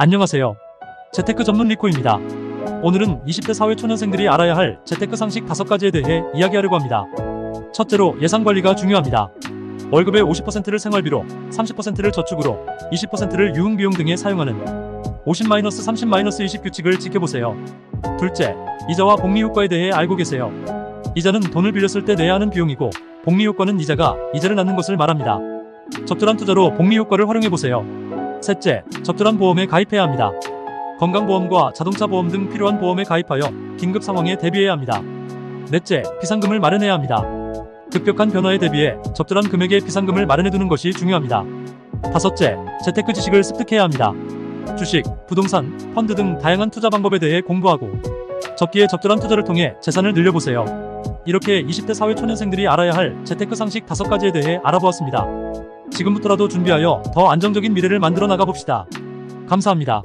안녕하세요. 재테크 전문 리코입니다. 오늘은 20대 사회 초년생들이 알아야 할 재테크 상식 5가지에 대해 이야기하려고 합니다. 첫째로 예산 관리가 중요합니다. 월급의 50%를 생활비로, 30%를 저축으로, 20%를 유흥비용 등에 사용하는 50-30-20 규칙을 지켜보세요. 둘째, 이자와 복리 효과에 대해 알고 계세요. 이자는 돈을 빌렸을 때 내야 하는 비용이고, 복리 효과는 이자가 이자를 낳는 것을 말합니다. 적절한 투자로 복리 효과를 활용해 보세요. 셋째, 적절한 보험에 가입해야 합니다. 건강보험과 자동차 보험 등 필요한 보험에 가입하여 긴급 상황에 대비해야 합니다. 넷째, 비상금을 마련해야 합니다. 급격한 변화에 대비해 적절한 금액의 비상금을 마련해두는 것이 중요합니다. 다섯째, 재테크 지식을 습득해야 합니다. 주식, 부동산, 펀드 등 다양한 투자 방법에 대해 공부하고 적기에 적절한 투자를 통해 재산을 늘려보세요. 이렇게 20대 사회 초년생들이 알아야 할 재테크 상식 5가지에 대해 알아보았습니다. 지금부터라도 준비하여 더 안정적인 미래를 만들어 나가 봅시다. 감사합니다.